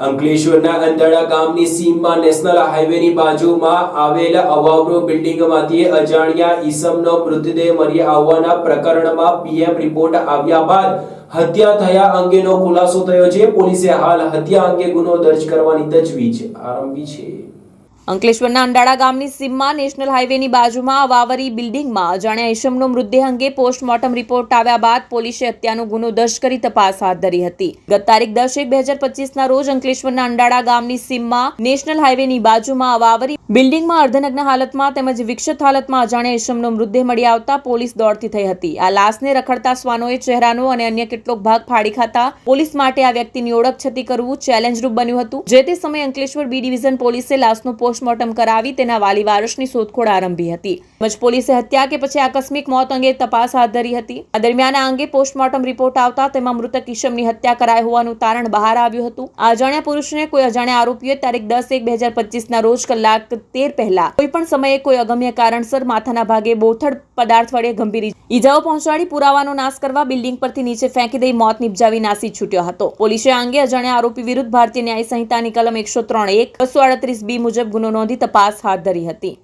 અંકલેશ્વરના અંધાડા ગામની સીમમાં નેશનલ હાઈવેની બાજુમાં આવેલ અવાવરો બિલ્ડિંગમાંથી અજાણ્યા ઈસમનો મૃતદેહ મળી આવવાના પ્રકરણમાં પીએમ રિપોર્ટ આવ્યા બાદ હત્યા થયા અંગેનો ખુલાસો થયો છે. પોલીસે હાલ હત્યા અંગે ગુનો દર્જ કરવાની તજવીજ આરંભી છે. અંકલેશ્વરના અંડાળા ગામની સીમમાં નેશનલ હાઈવેની બાજુમાં વાવરી બિલ્ડિંગમાં અજાણ્યા ઈશમનો મૃતદેહ અંગે પોસ્ટમોર્ટમ રિપોર્ટ આવ્યા બાદ પોલીસે હત્યાનો ગુનો દર્જ કરી તપાસ હાથ ધરી હતી. ગત તારીખ દસ એક બે હજાર પચીસના રોજ અંકલેશ્વરના અંડાળા ગામની સીમમાં નેશનલ હાઈવેની બાજુમાં વાવરી બિલ્ડિંગમાં અર્ધનગ્ન હાલતમાં તેમજ વિક્ષત હાલતમાં અજાણ્યા ઈશમનો મૃતદેહ મળી આવતા પોલીસ દોડતી થઈ હતી. આ લાશને રખડતા શ્વાનોએ ચહેરાનો અને અન્ય કેટલોક ભાગ ફાડી ખાતા પોલીસ માટે આ વ્યક્તિની ઓળખ છતી કરવું ચેલેન્જરૂપ બન્યું હતું. જે તે સમયે અંકલેશ્વર બી ડિવિઝન પોલીસે લાશનું પોસ્ટમોર્ટમ કરાવી તેના વાલી વારસની શોધખોળ આરંભી હતી. તેમજ પોલીસે હત્યા કે પછી આકસ્મિક મોત અંગે તપાસ હાથ ધરી હતી. આ દરમિયાન આ અંગે પોસ્ટમોર્ટમ રિપોર્ટ આવતા તેમાં મૃતક ઈશમની હત્યા કરાઈ હોવાનું તારણ બહાર આવ્યું હતું. અજાણ્યા પુરુષને કોઈ અજાણ્યા આરોપીએ તારીખ દસ એક બે હજાર પચીસના રોજ કલાક તેર પહેલા. કોઈ પણ સમયે કોઈ અગમ્ય કારણસર માથાના ભાગે બોથડ પદાર્થ વડે ગંભીર ઈજાઓ પહોંચાડી પુરાવાનો નાશ કરવા બિલ્ડિંગ પરથી નીચે ફેંકી દઈ મોત નિપજાવી નાસી છૂટ્યો હતો. પોલીસે આ અંગે અજાણ્યા આરોપી વિરુદ્ધ ભારતીય ન્યાય સંહિતાની કલમ એકસો ત્રણ એક, બસો અડત્રીસ બી મુજબ ગુનો નોંધી તપાસ હાથ ધરી હતી.